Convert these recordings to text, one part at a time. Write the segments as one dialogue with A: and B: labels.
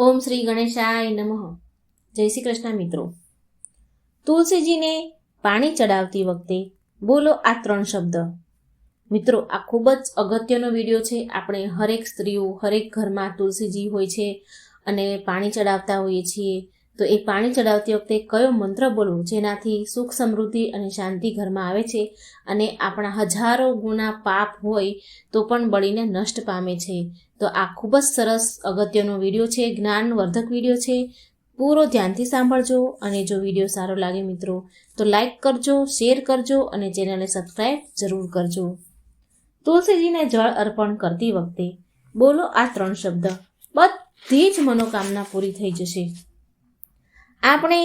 A: ઓમ શ્રી ગણેશાય નમઃ. જય શ્રી કૃષ્ણ મિત્રો. તુલસીજીને પાણી ચડાવતી વખતે બોલો આ ત્રણ શબ્દ. મિત્રો, આ ખૂબ જ અગત્યનો વીડિયો છે. આપણે હરેક સ્ત્રીઓ, હરેક ઘરમાં તુલસીજી હોય છે અને પાણી ચડાવતા હોઈએ છીએ. તો એ પાણી ચડાવતી વખતે કયો મંત્ર બોલવો? જેનાથી સુખ, સમૃદ્ધિ અને શાંતિ ઘરમાં આવે છે અને આપણા હજારો ગુના પાપ હોય તો પણ બળીને નષ્ટ પામે છે. તો આ ખૂબ જ સરસ અગત્યનો વીડિયો છે, જ્ઞાનવર્ધક વીડિયો છે. પૂરો ધ્યાનથી સાંભળજો અને જો વીડિયો સારો લાગે મિત્રો, તો લાઈક કરજો, શેર કરજો અને ચેનલને સબસ્ક્રાઈબ જરૂર કરજો. તુલસીજીને જળ અર્પણ કરતી વખતે બોલો આ ત્રણ શબ્દ. બધી જ મનોકામના પૂરી થઈ જશે. આપણે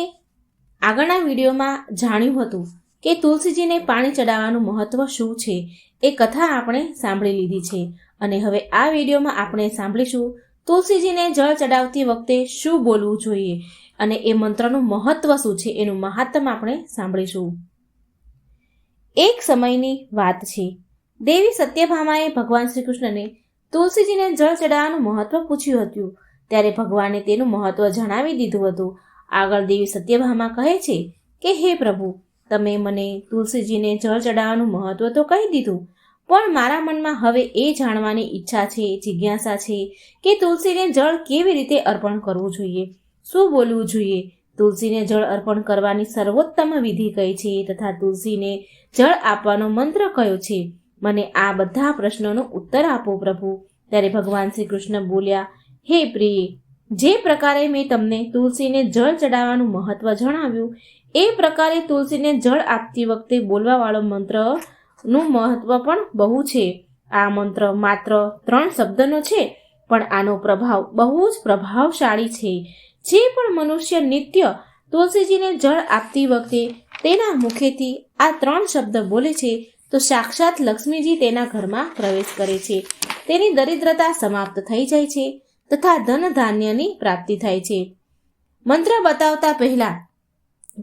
A: આગળના વિડીયોમાં જાણ્યું હતું કે તુલસીજીને પાણી ચડાવવાનું મહત્વ શું છે? એ કથા આપણે સાંભળી લીધી છે. અને હવે આ વિડીયોમાં આપણે સાંભળીશું, તુલસીજીને જળ ચડાવતી વખતે શું બોલવું જોઈએ અને એ મંત્રનું મહત્વ શું છે એનું મહાત્મ આપણે સાંભળીશું. એક સમયની વાત છે. દેવી સત્યભામાએ ભગવાન શ્રી કૃષ્ણને તુલસીજીને જળ ચડાવવાનું મહત્વ પૂછ્યું હતું. ત્યારે ભગવાને તેનું મહત્વ જણાવી દીધું હતું. આગળ દેવી સત્યભામા કહે છે કે, હે પ્રભુ તમે મને તુલસીજીને જળ ચડાવવાનું મહત્વ તો કહી દીધું, પણ મારા મનમાં હવે એ જાણવાની ઈચ્છા છે, જિજ્ઞાસા છે કે તુલસીને જળ કેવી રીતે અર્પણ કરવું જોઈએ? શું બોલવું જોઈએ? તુલસીને જળ અર્પણ કરવાની સર્વોત્તમ વિધિ કઈ છે તથા તુલસીને જળ આપવાનો મંત્ર કયો છે? મને આ બધા પ્રશ્નોનો ઉત્તર આપો પ્રભુ. ત્યારે ભગવાન શ્રી કૃષ્ણ બોલ્યા, હે પ્રિય જે પ્રકારે મેં તમને તુલસીને જળ ચડાવવાનું મહત્વ જણાવ્યું, એ પ્રકારે તુલસીને જળ આપતી વખતે બોલવાવાળો મંત્રનું મહત્વ પણ બહુ છે. આ મંત્ર માત્ર ત્રણ શબ્દનો છે, પણ આનો પ્રભાવ બહુ જ પ્રભાવશાળી છે. જે પણ મનુષ્ય નિત્ય તુલસીજીને જળ આપતી વખતે તેના મુખેથી આ ત્રણ શબ્દ બોલે છે, તો સાક્ષાત લક્ષ્મીજી તેના ઘરમાં પ્રવેશ કરે છે. તેની દરિદ્રતા સમાપ્ત થઈ જાય છે. તથા ધન ધાન્યની પ્રાપ્તિ થાય છે. મંત્ર બતાવતા પહેલા,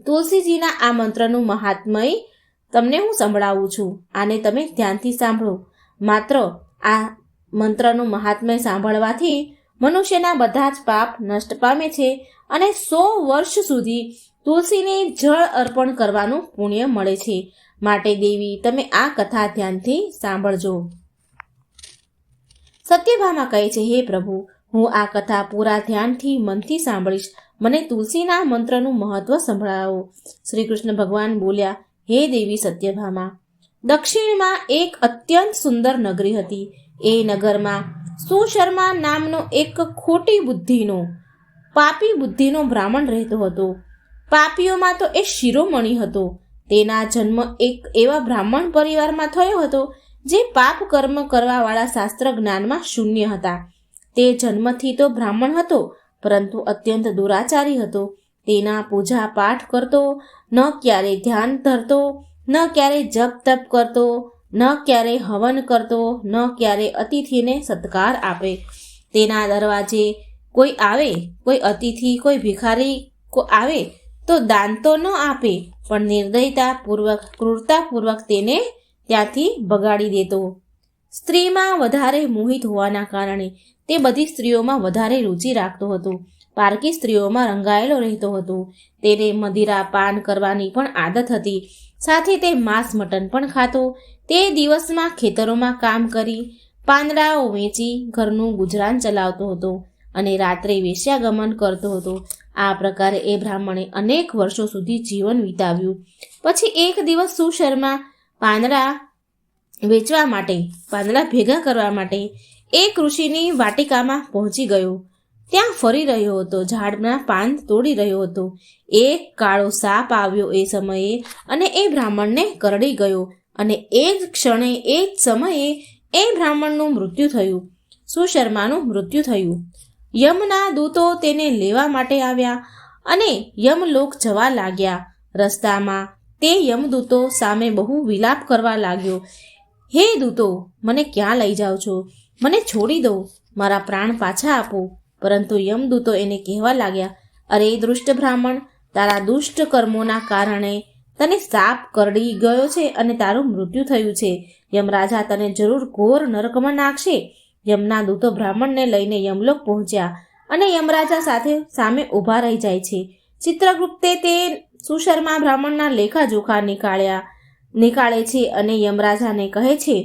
A: તુલસીજીના આ મંત્રનું મહાત્મય તમને હું સંભળાવું છું. આને તમે ધ્યાનથી સાંભળો. માત્ર આ મંત્રનું મહાત્મય સાંભળવાથી મનુષ્યના બધા જ પાપ નષ્ટ પામે છે અને સો વર્ષ સુધી તુલસીને જળ અર્પણ કરવાનું પુણ્ય મળે છે. માટે દેવી, તમે આ કથા ધ્યાનથી સાંભળજો. સત્યભામા કહે છે, હે પ્રભુ હું આ કથા પૂરા ધ્યાનથી મનથી સાંભળીશ. મને તુલસીના મંત્રનું મહત્વ સંભળાવો. શ્રી કૃષ્ણ ભગવાન બોલ્યા, હે દેવી સત્યભામા, દક્ષિણમાં એક અત્યંત સુંદર નગરી હતી. એ નગરમાં સુશર્મા નામનો એક ખોટી બુદ્ધિનો, પાપી બુદ્ધિનો બ્રાહ્મણ રહેતો હતો. પાપીઓમાં તો એ શિરોમણી હતો. તેના જન્મ એક એવા બ્રાહ્મણ પરિવારમાં થયો હતો, જે પાપ કર્મ કરવાવાળા શાસ્ત્ર જ્ઞાનમાં શૂન્ય હતા. તે જન્મથી તો બ્રાહ્મણ હતો, પરંતુ અત્યંત દુરાચારી હતો. તેના પૂજા પાઠ કરતો, ન ક્યારે ધ્યાન ધરતો, ન ક્યારે જપ તપ કરતો, ન ક્યારે હવન કરતો, ન ક્યારે અતિથિને સત્કાર આપે. તેના દરવાજે કોઈ આવે, કોઈ અતિથિ, કોઈ ભિખારી આવે, તો દાન તો ન આપે, પણ નિર્દયતાપૂર્વક ક્રૂરતાપૂર્વક તેને ત્યાંથી બગાડી દેતો. સ્ત્રીમાં વધારે મોહિત હોવાના કારણે તે બધી સ્ત્રીઓમાં વધારે રુચિ રાખતો હતો. પારકી સ્ત્રીઓમાં રંગાયેલો રહેતો હતો. તેને મદિરા પાન કરવાની પણ આદત હતી. સાથે તે માંસ મટન પણ ખાતો. તે દિવસમાં ખેતરોમાં કામ કરી પાંદડાઓ વેચી ઘરનું ગુજરાન ચલાવતો હતો અને રાત્રે વેશ્યાગમન કરતો હતો. આ પ્રકારે એ બ્રાહ્મણે અનેક વર્ષો સુધી જીવન વિતાવ્યું. પછી એક દિવસ સુશર્મા પાંદડા વેચવા માટે, પાંદડા ભેગા કરવા માટે એક ઋષિની વાટિકામાં પહોંચી ગયો. ત્યાં ફરી રહ્યો હતો, ઝાડના પાન તોડી રહ્યો હતો. એક કાળો સાપ આવ્યો એ સમયે અને એ બ્રાહ્મણને કરડી ગયો અને એ જ ક્ષણે એ જ સમયે એ બ્રાહ્મણનું મૃત્યુ થયું. સુશર્માનું મૃત્યુ થયું. યમના દૂતો તેને લેવા માટે આવ્યા અને યમલોક જવા લાગ્યા. રસ્તામાં તે યમદૂતો સામે બહુ વિલાપ કરવા લાગ્યો. હે દૂતો, મને ક્યાં લઈ જાઓ છો? મને છોડી દો મારા પ્રાણ પાછા આપો. પરંતુ યમદૂતો એને કહેવા લાગ્યા, અરે દુષ્ટ બ્રાહ્મણ, તારા દુષ્ટ કર્મોના કારણે તને સાપ કરડી ગયો છે અને તારું મૃત્યુ થયું છે. યમરાજા તને જરૂર ઘોર નરકમાં નાખશે. યમના દૂતો બ્રાહ્મણને લઈને યમલોક પહોંચ્યા અને યમરાજા સાથે સામે ઊભા રહી જાય છે. ચિત્રગુપ્તે તે સુશર્મા બ્રાહ્મણના લેખાજોખા નીકાળ્યા, નીકાળે છે અને યમરાજાને કહે છે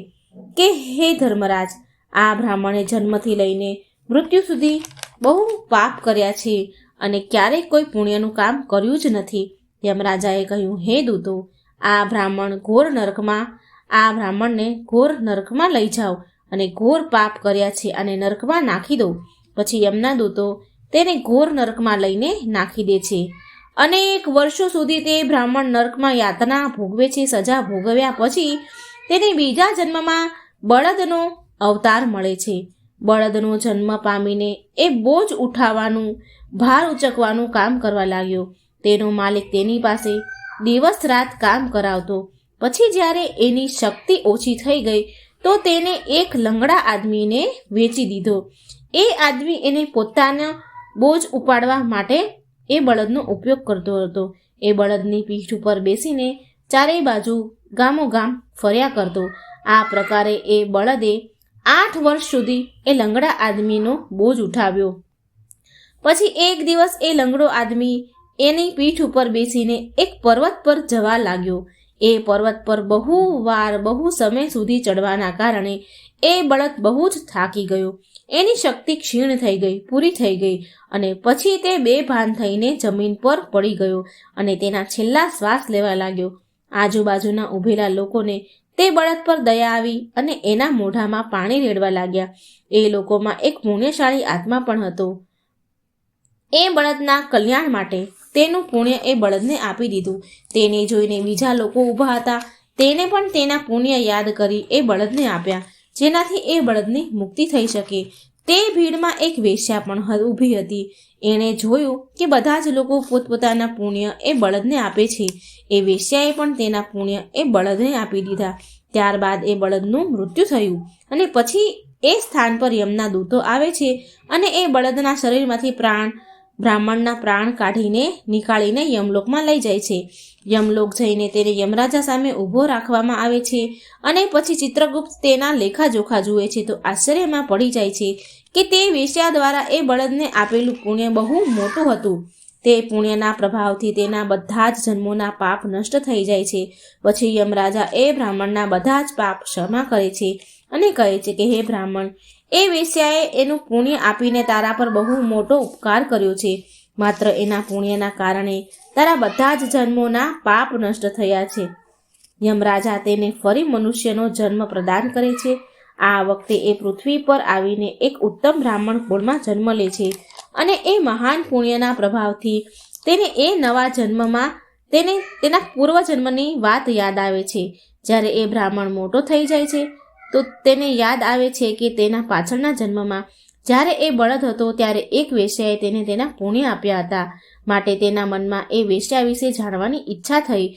A: કે, હે ધર્મરાજ આ બ્રાહ્મણે જન્મથી લઈને મૃત્યુ સુધી બહુ પાપ કર્યા છે અને ક્યારેય કોઈ પુણ્યનું કામ કર્યું જ નથી. યમરાજાએ કહ્યું, હે દૂતો, આ બ્રાહ્મણ ઘોર નરકમાં, આ બ્રાહ્મણને ઘોર નરકમાં લઈ જાઓ અને ઘોર પાપ કર્યા છે અને નરકમાં નાખી દો. પછી યમના દૂતો તેને ઘોર નરકમાં લઈને નાખી દે છે. અનેક વર્ષો સુધી તે બ્રાહ્મણ નરકમાં યાતના ભોગવે છે, સજા ભોગવ્યા પછી તેને બીજા જન્મમાં બળદનો અવતાર મળે છે. બળદનો જન્મ પામીને એ બોજ ઉઠાવવાનું, ભાર ઉચકવાનું કામ કરવા લાગ્યો. તેનો માલિક તેની પાસે દિવસ રાત કામ કરાવતો. પછી જ્યારે એની શક્તિ ઓછી થઈ ગઈ, તો તેને એક લંગડા આદમીને વેચી દીધો. એ આદમી એને પોતાના બોજ ઉપાડવા માટે એ બળદનો ઉપયોગ કરતો હતો. એ બળદની પીઠ ઉપર બેસીને ચારેય બાજુ ગામો ગામ ફર્યા કરતો. આ પ્રકારે એ બળદે આઠ વર્ષ સુધી એ લંગડા આદમીનો બોજ ઉઠાવ્યો. પછી એક દિવસ એ લંગડો આદમી એની પીઠ ઉપર બેસીને એક પર્વત પર જવા લાગ્યો. એ પર્વત પર બહુ વાર, બહુ સમય સુધી ચડવાના કારણે એ બળદ બહુ જ થાકી ગયો. એની શક્તિ ક્ષીણ થઈ ગઈ, પૂરી થઈ ગઈ અને પછી તે બેભાન થઈને જમીન પર પડી ગયો અને તેના છેલ્લા શ્વાસ લેવા લાગ્યો. આજુબાજુના ઊભેલા લોકોને તે બળદ પર દયા આવી અને એના મોઢામાં પાણી રેડવા લાગ્યા. એ લોકોમાં એક પુણ્યશાળી આત્મા પણ હતો. એ બળદના કલ્યાણ માટે તેનું પુણ્ય એ બળદને આપી દીધું. તેને જોઈને બીજા લોકો ઊભા હતા. તેને પણ તેના પુણ્ય યાદ કરી એ બળદને આપ્યા. જેનાથી એ બળદની મુક્તિ થઈ શકે. તે ભીડમાં એક વેશ્યા પણ ઊભી હતી. એણે જોયું કે બધા જ લોકો પોતપોતાના પુણ્ય એ બળદને આપે છે. એ વેશ્યાએ પણ તેના પુણ્ય એ બળદને આપી દીધા. ત્યારબાદ એ બળદનું મૃત્યુ થયું અને પછી એ સ્થાન પર યમના દૂતો આવે છે અને એ બળદના શરીરમાંથી પ્રાણ બ્રાહ્મણના પ્રાણ કાઢીને નીકાળીને યમલોકમાં લઈ જાય છે. યમલોક જઈને તેને યમરાજા સામે ઊભો રાખવામાં આવે છે અને પછી ચિત્રગુપ્ત તેના લેખાજોખા જુએ છે તો આશ્ચર્યમાં પડી જાય છે કે તે વેશ્યા દ્વારા એ બળદને આપેલું પુણ્ય બહુ મોટું હતું. તે પુણ્યના પ્રભાવથી તેના બધા જ જન્મોના પાપ નષ્ટ થઈ જાય છે. પછી યમરાજા એ બ્રાહ્મણના બધા જ પાપ ક્ષમા કરે છે અને કહે છે કે, હે બ્રાહ્મણ એ વેશ્યાએ એનું પુણ્ય આપીને તારા પર બહુ મોટો ઉપકાર કર્યો છે. માત્ર એના પુણ્યના કારણે તારા બધા જ જન્મોના પાપ નષ્ટ થયા છે. યમરાજા તેને ફરી મનુષ્યનો જન્મ પ્રદાન કરે છે. આ વખતે એ પૃથ્વી પર આવીને એક ઉત્તમ બ્રાહ્મણ કુળમાં જન્મ લે છે અને એ મહાન પુણ્યના પ્રભાવથી તેને એ નવા જન્મમાં તેને તેના પૂર્વજન્મની વાત યાદ આવે છે. જ્યારે એ બ્રાહ્મણ મોટો થઈ જાય છે તો તેને યાદ આવે છે કે તેના પાછળના જન્મમાં જ્યારે એ બળદ હતો ત્યારે એક વેશ્યાએ તેને તેના પુણ્ય આપ્યા હતા. માટે તેના મનમાં એ વેશ્યા વિશે જાણવાની ઈચ્છા થઈ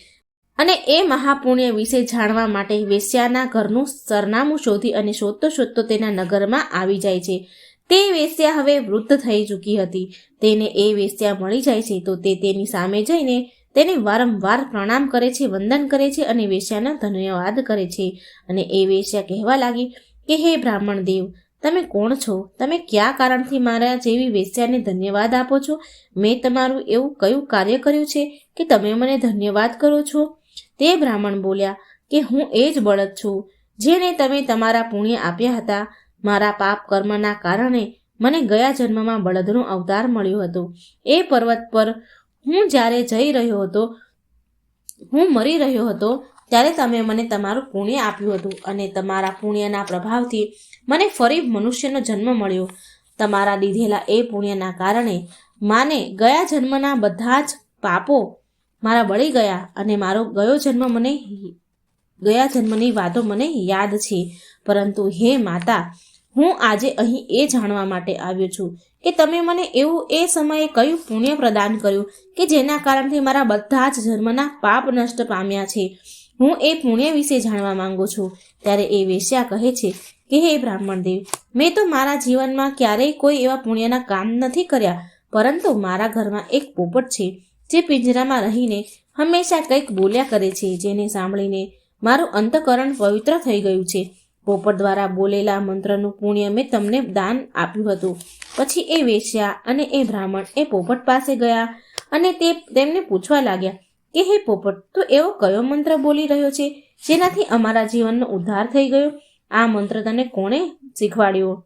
A: અને એ મહાપુણ્ય વિશે જાણવા માટે વેશ્યાના ઘરનું સરનામું શોધી અને શોધતો શોધતો તેના નગરમાં આવી જાય છે. તે વેશ્યા હવે વૃદ્ધ થઈ ચૂકી હતી. તેને એ વેશ્યા મળી જાય છે તો તે તેની સામે જઈને તેને વારંવાર પ્રણામ કરે છે, વંદન કરે છે અને વેશ્યાના ધન્યવાદ કરે છે. અને એ વેશ્યા કહેવા લાગી કે, હે બ્રાહ્મણ દેવ, તમે કોણ છો? તમે કયા કારણથી મારા જેવી વેશ્યાને ધન્યવાદ આપો છો? મેં તમારું એવું કયું કાર્ય કર્યું છે કે તમે મને ધન્યવાદ કરો છો? તે બ્રાહ્મણ બોલ્યા કે, હું એ જ બળદ છું, જેને તમે તમારા પુણ્ય આપ્યા હતા. મારા પાપ કર્મના કારણે મને ગયા જન્મમાં બળદનો અવતાર મળ્યો હતો. એ પર્વત પર હું જ્યારે જઈ રહ્યો હતો, હું મરી રહ્યો હતો, ત્યારે તમે મને તમારું પુણ્ય આપ્યું હતું અને તમારા પુણ્યના પ્રભાવથી મને ફરી મનુષ્યનો જન્મ મળ્યો. તમારા લીધેલા એ પુણ્યના કારણે માને ગયા જન્મના બધા જ પાપો મારા બળી ગયા અને મારો ગયો જન્મ મને ગયા જન્મની વાતો મને યાદ છે. પરંતુ હે માતા, હું આજે અહીં એ જાણવા માટે આવ્યો છું કે તમે મને એવું એ સમયે કયું પુણ્ય પ્રદાન કર્યું કે જેના કારણથી મારા બધા જ જન્મના પાપ નષ્ટ પામ્યા છે? હું એ પુણ્ય વિશે જાણવા માંગુ છું. ત્યારે એ વેશ્યા કહે છે કે, હે બ્રાહ્મણ દેવ, મેં તો મારા જીવનમાં ક્યારેય કોઈ એવા પુણ્યના કામ નથી કર્યા, પરંતુ મારા ઘરમાં એક પોપટ છે, જે પિંજરામાં રહીને હંમેશા કંઈક બોલ્યા કરે છે, જેને સાંભળીને મારું અંતકરણ પવિત્ર થઈ ગયું છે. પોપટ દ્વારા બોલેલા મંત્રનું પુણ્ય મેં તમને દાન આપ્યું હતું. પછી એ વેચ્યા અને એ બ્રાહ્મણ એ પોપટ પાસે ગયા અને તે તેમને પૂછવા લાગ્યા કે, હે પોપટ, તું એવો કયો મંત્ર બોલી રહ્યો છે? જેનાથી અમારા જીવનનો ઉદ્ધાર થઈ ગયો? આ મંત્ર તને કોણે શીખવાડ્યો?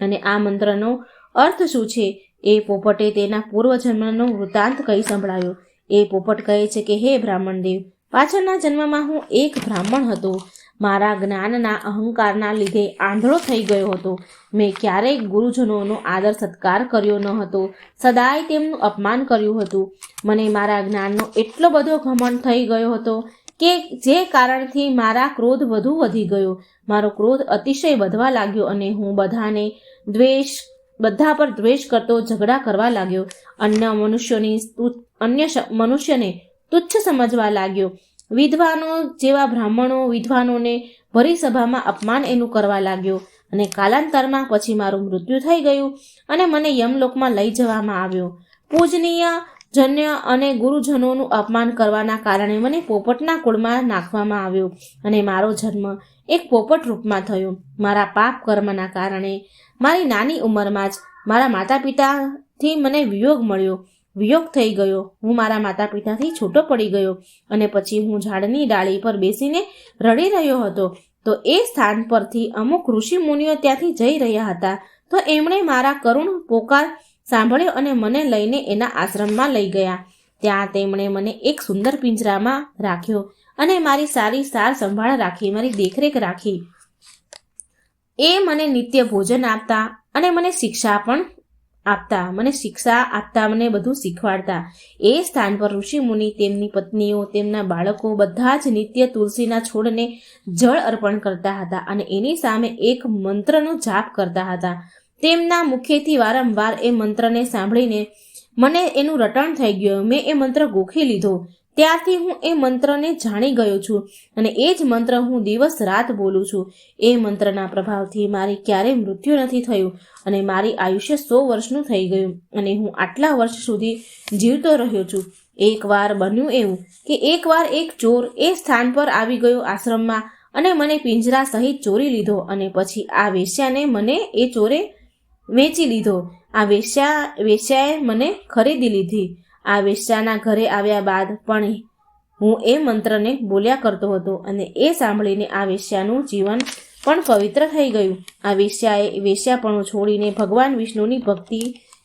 A: અને આ મંત્રનો અર્થ શું છે? એ પોપટે તેના પૂર્વજન્મનો વૃત્તાંત કહી સંભળાયો. એ પોપટ કહે છે કે, હે બ્રાહ્મણ દેવ પાછળના જન્મમાં હું એક બ્રાહ્મણ હતો. મારા જ્ઞાનના અહંકારના લીધે આંધળો થઈ ગયો હતો. મેં ક્યારેય ગુરુજનોનો આદર સત્કાર કર્યો ન હતો. સદાય તેમનું અપમાન કર્યું હતું. મને મારા જ્ઞાનનો એટલો બધો ઘમંડ થઈ ગયો હતો કે જે કારણથી મારા ક્રોધ વધુ વધી ગયો. મારો ક્રોધ અતિશય વધવા લાગ્યો અને હું બધાને દ્વેષ, બધા પર દ્વેષ કરતો ઝઘડા કરવા લાગ્યો. અન્ય મનુષ્યોની અન્ય મનુષ્યને તુચ્છ સમજવા લાગ્યો. વિદ્વાનો જેવા બ્રાહ્મણો વિદ્વાનોને ભરી સભામાં અપમાન એનું કરવા લાગ્યો અને કાલાંતરમાં પછી મારું મૃત્યુ થઈ ગયું અને મને યમલોકમાં લઈ જવામાં આવ્યો. પૂજનીય જન્ય અને ગુરુજનોનું અપમાન કરવાના કારણે મને પોપટના કુળમાં નાખવામાં આવ્યો અને મારો જન્મ એક પોપટ રૂપમાં થયો. મારા પાપ કર્મના કારણે મારી નાની ઉંમરમાં જ મારા માતા પિતાથી મને વિયોગ મળ્યો વિયોગ થઈ ગયો. હું મારા માતા પિતાથી છૂટો પડી ગયો અને પછી હું ઝાડની ડાળી પર બેસીને રડી રહ્યો હતો. તો એ સ્થાન પરથી અમુક ઋષિ મુનિઓ ત્યાંથી જઈ રહ્યા હતા. તો એમણે મારા કરુણ પોકાર સાંભળ્યો અને મને લઈને એના આશ્રમમાં લઈ ગયા. ત્યાં તેમણે મને એક સુંદર પિંજરામાં રાખ્યો અને મારી સારી સાર સંભાળ રાખી, મારી દેખરેખ રાખી. એ મને નિત્ય ભોજન આપતા અને મને શિક્ષા પણ આપતા, મને શિક્ષા આપતા, મને બધું શીખવાડતા. એ સ્થાન પર ઋષિ મુનિ, તેમની પત્નીઓ, તેમના બાળકો બધા જ નિત્ય તુલસીના છોડને જળ અર્પણ કરતા હતા અને એની સામે એક મંત્રનો જાપ કરતા હતા. તેમના મુખેથી વારંવાર એ મંત્રને સાંભળીને મને એનું રટણ થઈ ગયું. મેં એ મંત્ર ગોખી લીધો. ત્યારથી હું એ મંત્રને જાણી ગયો છું અને એ જ મંત્ર હું દિવસ રાત બોલું છું. એ મંત્રના પ્રભાવથી મારી ક્યારેય મૃત્યુ નથી થયું અને મારી આયુષ્ય સો વર્ષનું થઈ ગયું અને હું આટલા વર્ષ સુધી જીવતો રહ્યો છું. એકવાર બન્યું એવું કે એકવાર એક ચોર એ સ્થાન પર આવી ગયો આશ્રમમાં અને મને પિંજરા સહિત ચોરી લીધો અને પછી આ વેશ્યાને મને એ ચોરે વેચી લીધો. આ વેશ્યા, વેશ્યાએ મને ખરીદી લીધી. આ વેશ્યાના ઘરે આવ્યા બાદ પણ હું એ મંત્રને બોલ્યા કરતો હતો અને એ સાંભળીને આ વેશ્યાનું જીવન પણ પવિત્ર થઈ ગયું. આ વેશ્યાએ વેશ્યાપણું છોડીને ભગવાન વિષ્ણુની ભક્તિ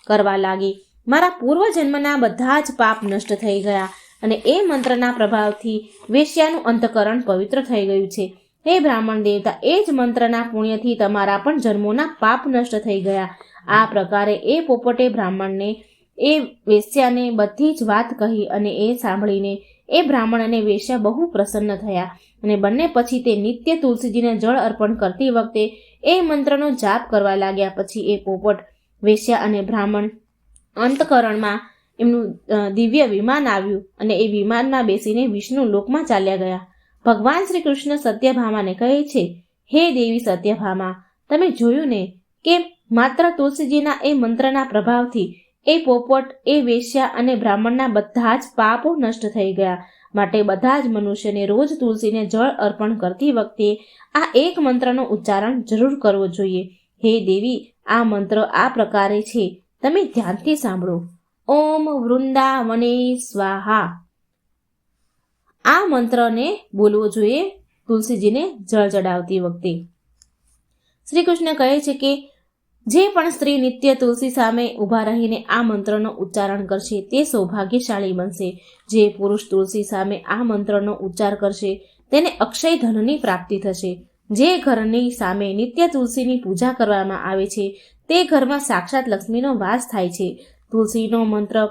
A: કરવા લાગી. મારા પૂર્વજન્મના બધા જ પાપ નષ્ટ થઈ ગયા અને એ મંત્રના પ્રભાવથી વેશ્યાનું અંતકરણ પવિત્ર થઈ ગયું છે. હે બ્રાહ્મણ દેવતા, એ જ મંત્રના પુણ્યથી તમારા પણ જન્મોના પાપ નષ્ટ થઈ ગયા. આ પ્રકારે એ પોપટે બ્રાહ્મણને એ વેશ્યાને બધી જ વાત કહી અને એ સાંભળીને એ બ્રાહ્મણ અને વેશ્યા બહુ પ્રસન્ન થયા અને બંને પછી તે નિત્ય તુલસીજીને જળ અર્પણ કરતી વખતે એ મંત્રનો જાપ કરવા લાગ્યા પછી એ પોપટ, વેશ્યા અને બ્રાહ્મણ અંતકરણમાં એમનું દિવ્ય વિમાન આવ્યું અને એ વિમાનમાં બેસીને વિષ્ણુ લોકમાં ચાલ્યા ગયા. ભગવાન શ્રી કૃષ્ણ સત્યભામાને કહે છે, હે દેવી સત્યભામા, તમે જોયું ને કે માત્ર તુલસીજીના એ મંત્રના પ્રભાવથી એ પોપટ, એ વેશ્યા અને બ્રાહ્મણના બધા જ પાપો નષ્ટ થઈ ગયા. માટે બધા જ મનુષ્યને રોજ તુલસીને જળ અર્પણ કરતી વખતે આ એક મંત્રનો ઉચ્ચારણ જરૂર કરવો જોઈએ. હે દેવી, આ મંત્ર આ પ્રકારે છે. તમે ધ્યાનથી સાંભળો. ઓમ વૃંદાવને સ્વાહા. આ મંત્રને બોલવો જોઈએ તુલસીજીને જળ ચડાવતી વખતે. શ્રી કૃષ્ણ કહે છે કે જે પણ સ્ત્રી નિત્ય તુલસી સામે ઊભા રહીને આ મંત્રનો ઉચ્ચારણ કરશે, તે સૌભાગ્યશાળી બનશે. જે પુરુષ તુલસી સામે આ મંત્રનો ઉચ્ચાર કરશે, તેને અક્ષય ધનની પ્રાપ્તિ થશે. જે ઘરની સામે નિત્ય તુલસીની પૂજા કરવામાં આવે છે, તે ઘરમાં સાક્ષાત લક્ષ્મીનો વાસ થાય છે. તુલસીનો મંત્ર,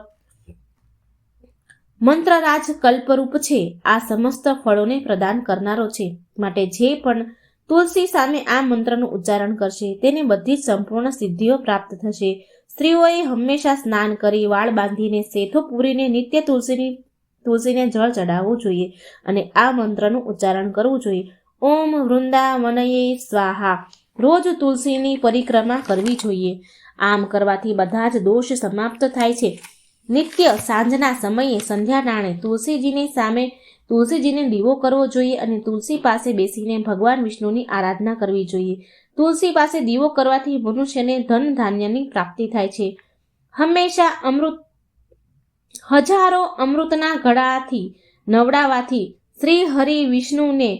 A: મંત્રરાજ કલ્પરૂપ છે. આ સમસ્ત ફળોને પ્રદાન કરનારો છે. માટે જે પણ તુલસી સામે આ મંત્રનું ઉચ્ચારણ કરશે. તેને બધી જ સંપૂર્ણ સિદ્ધિઓ પ્રાપ્ત થશે. સ્ત્રીઓએ હંમેશા સ્નાન કરી, વાળ બાંધીને, શેથો પૂરીને, નિત્ય તુલસીની, તુલસીને જળ ચડાવવું જોઈએ અને આ મંત્રનું ઉચ્ચારણ કરવું જોઈએ. ઓમ વૃંદાવનયે સ્વાહા. રોજ તુલસીની પરિક્રમા કરવી જોઈએ. આમ કરવાથી બધા જ દોષ સમાપ્ત થાય છે. નિત્ય સાંજના સમયે સંધ્યા ટાણે તુલસીજીની સામે તુલસીજીને દીવો કરવો જોઈએ અને તુલસી પાસે બેસીને ભગવાન વિષ્ણુની આરાધના કરવી જોઈએ. તુલસી પાસે દીવો કરવાથી મનુષ્યને ધન ધાન્યની પ્રાપ્તિ થાય છે. હંમેશા અમૃત, હજારો અમૃતના ઘડાથી નવડાવાથી શ્રી હરિ વિષ્ણુને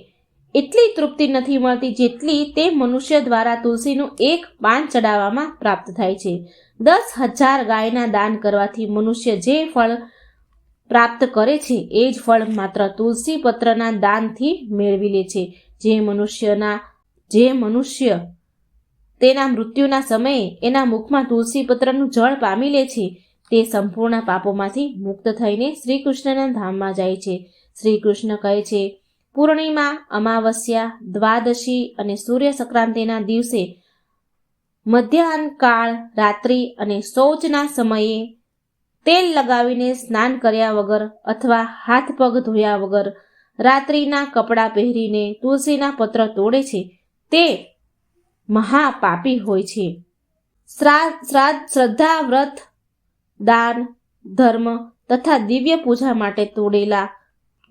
A: એટલી તૃપ્તિ નથી મળતી જેટલી તે મનુષ્ય દ્વારા તુલસીનું એક પાન ચડાવવામાં પ્રાપ્ત થાય છે. દસ હજાર ગાયના દાન કરવાથી મનુષ્ય જે ફળ પ્રાપ્ત કરે છે, એ જ ફળ માત્ર તુલસી પત્રના દાનથી મેળવી લે છે. જે મનુષ્યના, જે મનુષ્ય તેના મૃત્યુના સમયે એના મુખમાં તુલસી પત્રનું જળ પામી લે છે, તે સંપૂર્ણ પાપોમાંથી મુક્ત થઈને શ્રી કૃષ્ણના ધામમાં જાય છે. શ્રી કૃષ્ણ કહે છે, પૂર્ણિમા, અમાવસ્યા, દ્વાદશી અને સૂર્ય સંક્રાંતિના દિવસે મધ્યાહન કાળ, રાત્રિ અને શૌચના સમયે તેલ લગાવીને સ્નાન કર્યા વગર અથવા હાથ પગ ધોયા વગર રાત્રિના કપડાં પહેરીને તુલસીના પત્ર તોડે છે, તે મહાપાપી હોય છે. શ્રાદ્ધ શ્રાદ્ધ વ્રત, દાન, ધર્મ તથા દિવ્ય પૂજા માટે તોડેલા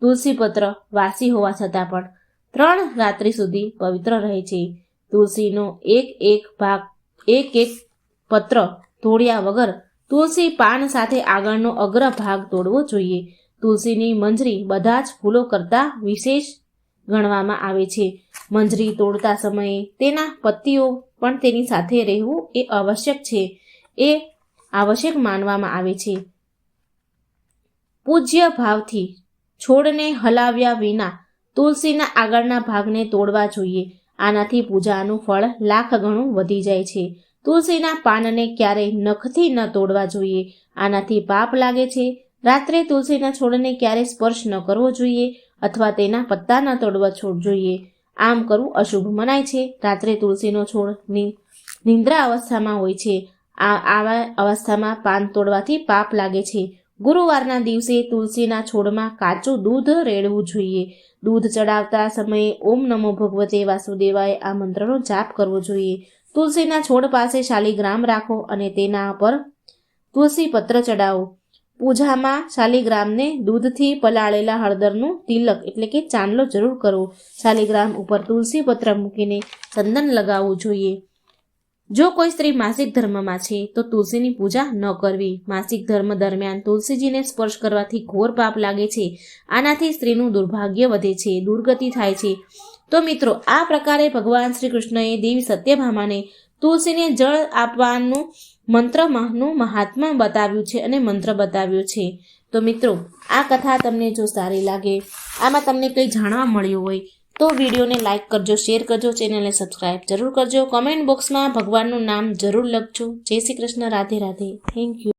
A: તુલસીપત્ર વાસી હોવા છતાં પણ ત્રણ રાત્રિ સુધી પવિત્ર રહે છે. તુલસીનો એક એક ભાગ, એક એક પત્ર તોડ્યા વગર તુલસી પાન સાથે આગળનો અગ્ર ભાગ તોડવો જોઈએ. તુલસીની મંજરી બધા જ ફૂલો કરતાં વિશેષ ગણવામાં આવે છે. મંજરી તોડતા સમયે તેના પત્તીઓ પણ તેની સાથે રહેવું એ આવશ્યક છે. એ આવશ્યક માનવામાં આવે છે. પૂજ્ય ભાવથી છોડને હલાવ્યા વિના તુલસીના આગળના ભાગને તોડવા જોઈએ. આનાથી પૂજાનું ફળ લાખ ગણું વધી જાય છે. તુલસીના પાનને ક્યારેય નખથી ન તોડવા જોઈએ. આનાથી પાપ લાગે છે. રાત્રે તુલસીના છોડને ક્યારેય સ્પર્શ ન કરવો જોઈએ અથવા તેના પત્તા ન તોડવા છોડ જોઈએ. આમ કરવું અશુભ મનાય છે. રાત્રે તુલસીનો છોડ નિંદ્રા અવસ્થામાં હોય છે. આ આવા અવસ્થામાં પાન તોડવાથી પાપ લાગે છે. ગુરુવારના દિવસે તુલસીના છોડમાં કાચું દૂધ રેડવું જોઈએ. દૂધ ચડાવતા સમયે ઓમ નમો ભગવતે વાસુદેવાય આ મંત્રનો જાપ કરવો જોઈએ. તુલસીના છોડ પાસે શાલિગ્રામ રાખો અને તેના પર તુલસી પત્ર ચડાવો. પૂજામાં શાલિગ્રામને દૂધથી પલાળેલા હળદરનું તિલક એટલે કે ચાંદલો જરૂર કરવો શાલિગ્રામ ઉપર તુલસી પત્ર મૂકીને ચંદન લગાવવું જોઈએ. જો કોઈ સ્ત્રી માસિક ધર્મમાં છે, તો તુલસીની પૂજા ન કરવી. માસિક ધર્મ દરમિયાન તુલસીજીને સ્પર્શ કરવાથી ઘોર પાપ લાગે છે. આનાથી સ્ત્રીનું દુર્ભાગ્ય વધે છે, દુર્ગતિ થાય છે. તો મિત્રો, આ પ્રકારે ભગવાન શ્રી કૃષ્ણએ દેવી સત્યભામાને તુલસીને જળ આપવાનું મંત્રનું મહાત્મા બતાવ્યું છે અને મંત્ર બતાવ્યો છે. તો મિત્રો, આ કથા તમને જો સારી લાગે, આમાં તમને કંઈ જાણવા મળ્યું હોય, તો વિડીયોને લાઇક કરજો, શેર કરજો, ચેનલને સબસ્ક્રાઇબ જરૂર કરજો. કોમેન્ટ બોક્સમાં ભગવાનનું નામ જરૂર લખજો. જય શ્રી કૃષ્ણ, રાધે રાધે. Thank you.